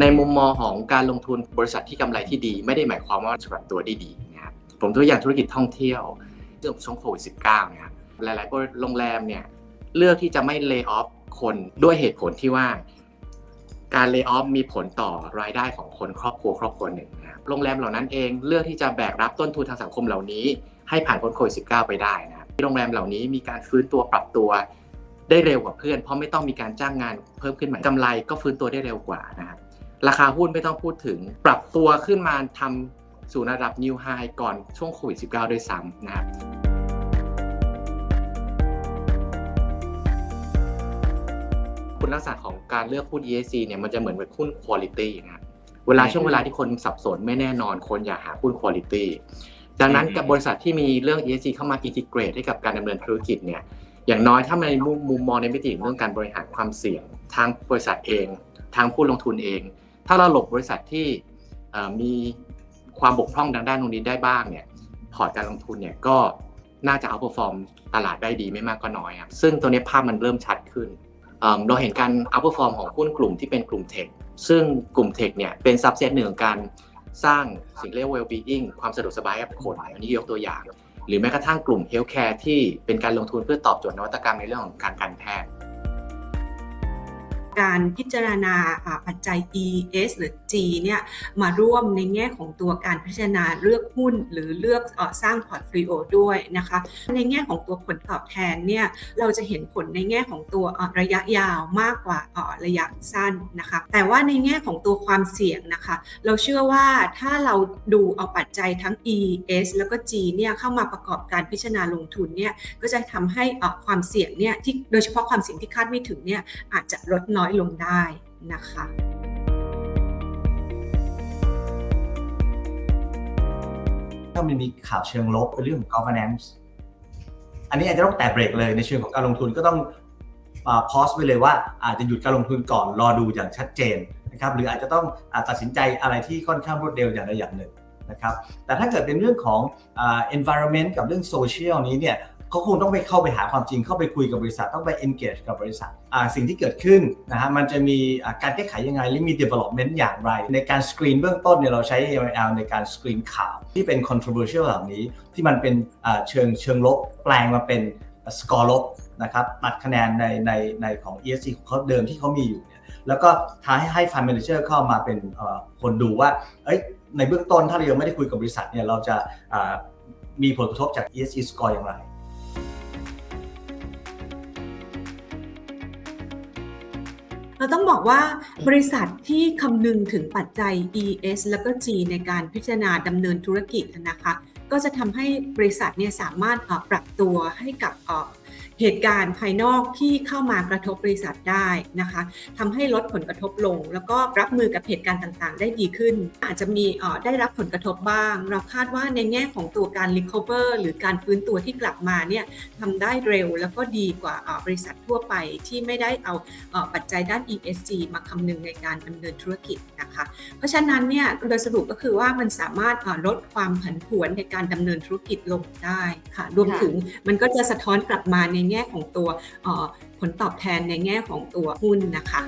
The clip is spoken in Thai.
ในมุมมองของการลงทุนบริษัทที่กำไรที่ดี ไม่ได้หมายความว่าจะปรับตัวได้ดีนะครับผมตัวอย่างธุรกิจท่องเที่ยวเรื่องช่วงโควิด -19 นะครับหลายๆโรงแรมเนี่ยเลือกที่จะไม่เลิกออฟคนด้วยเหตุผลที่ว่า การเลิกออฟมีผลต่อรายได้ของคนครอบครัวครอบครัวหนึ่งนะครับโรงแรมเหล่านั้นเองเลือกที่จะแบกรับต้นทุนทางสังคมเหล่านี้ ให้ผ่านพ้นโควิด -19 ไปได้นะครับโรงแรมเหล่านี้มีการฟื้นตัวปรับตัวได้เร็วกว่าเพื่อน เพราะไม่ต้องมีการจ้างงานเพิ่มขึ้นใหม่กำไรก็ฟื้นตัวได้เร็วกว่านะครับ ราคาหุ้นไม่ต้องพูดถึง ปรับตัวขึ้นมาทำสู่ระดับ new high ก่อนช่วงโควิด -19 ด้วยซ้ำนะครับคุณลักษณะของการเลือกหุ้น ESG เนี่ยมันจะเหมือนกับหุ้น quality นะครับเวลาช่วงเวลาที่คนสับสนไม่แน่นอนคนอยากหาหุ้น quality ดังนั้นกับบริษัทที่มีเรื่อง ESG เข้ามา integrate ให้กับการดำเนินธุรกิจเนี่ยอย่างน้อยถ้าในมุมมองในมิติเรื่องการบริหารความเสี่ยง ทางบริษัทเอง ทางผู้ลงทุนเอง ถ้าเราหลบบริษัทที่มีความบกพร่องทางด้านตรงนี้ได้บ้างเนี่ยพอร์ตการลงทุนเนี่ยก็น่าจะเอา perform ตลาดได้ดีไม่มากก็น้อยครับซึ่งตัวนี้ภาพมันเริ่มชัดขึ้นเราเห็นการ outperform ของหุ้นกลุ่มที่เป็นกลุ่มเทค ซึ่งกลุ่มเทคเนี่ยเป็น subset หนึ่งของการสร้างสิ่งเรียกว่า well-being ความสะดวกสบายให้กับคนอันนี้ยกตัวอย่าง หรือแม้กระทั่งกลุ่ม healthcare ที่เป็นการลงทุนเพื่อตอบโจทย์นวัตกรรมในเรื่องของการการแพทย์ การพิจารณาปัจจัย E S หรือ G เนี่ยมาร่วมในแง่ของตัวการพิจารณาเลือกหุ้น หรือเลือกสร้างพอร์ตฟลิโอด้วยนะคะในแง่ของตัวผลตอบแทนเนี่ยเราจะเห็นผลในแง่ของตัวระยะยาวมากกว่าระยะสั้นนะคะแต่ว่าในแง่ของตัวความเสี่ยงนะคะ เราเชื่อว่าถ้าเราดูเอาปัจจัยทั้ง E S แล้วก็ G เนี่ยเข้ามาประกอบการพิจารณาลงทุนเนี่ยก็จะทำให้ความเสี่ยงเนี่ยที่โดยเฉพาะความเสี่ยงที่คาดไม่ถึงเนี่ยอาจจะลดน้อยลงได้นะคะถ้ามันมีข่าวเชิงลบเป็นเรื่องของ governance อันนี้อาจจะต้องแตะเบรกเลยในเชิงของการลงทุนก็ต้องพอสไปเลยว่าอาจจะหยุดการลงทุนก่อนรอดูอย่างชัดเจนนะครับหรืออาจจะต้องอตัดสินใจอะไรที่ค่อนข้างรวดเร็วอย่างใดอย่างหนึ่งนะครับแต่ถ้าเกิดเป็นเรื่องของอ environment กับเรื่อง social นี้เนี่ย เขาคงต้องไปเข้าไปหาความจริง เข้าไปคุยกับบริษัทต้องไป engage กับบริษัทสิ่งที่เกิดขึ้นนะฮะมันจะมีการแก้ไขยังไงหรือมี development อย่างไร ในการ screen เบื้องต้นเนี่ยเราใช้ ML ในการ screen ข่าว ที่เป็น controversial เหล่านี้ ที่มันเป็นเชิงเชิงลบแปลงมาเป็นสกอร์ลบนะครับตัดคะแนนในในในของ ESG ของเขาเดิมที่เขามีอยู่เนี่ยแล้วก็ท้าให้ให้ fund manager เข้ามาเป็นคนดูว่าเอ้ยในเบื้องต้นถ้าเรายังไม่ได้คุยกับบริษัทเนี่ยเราจะมีผลกระทบจาก ESG score อย่างไร เราต้องบอกว่าบริษัทที่คำนึงถึงปัจจัย E S แล้วก็ G ในการพิจารณาดำเนินธุรกิจนะคะ ก็จะทำให้บริษัทเนี่ยสามารถปรับตัวให้กับ เหตุการณ์ภายนอกที่เข้ามากระทบบริษัทได้นะคะทำให้ลดผลกระทบลง แล้วก็รับมือกับเหตุการณ์ต่างๆ ได้ดีขึ้น อาจจะมีเอ่อได้รับผลกระทบบ้าง เราคาดว่าในแง่ของตัวการ recover หรือการฟื้นตัวที่กลับมาเนี่ยทำได้เร็วแล้วก็ดีกว่าบริษัททั่วไปที่ไม่ได้เอาปัจจัยด้าน ESG มาคำนึงในการดำเนินธุรกิจนะคะ เพราะฉะนั้นเนี่ยโดยสรุปก็คือว่ามันสามารถเอ่อลดความผันผวนในการดำเนินธุรกิจลงได้ค่ะ รวมถึงมันก็จะสะท้อนกลับมาในแง่ของตัวผลตอบแทนในแง่ของตัวหุ้นนะคะ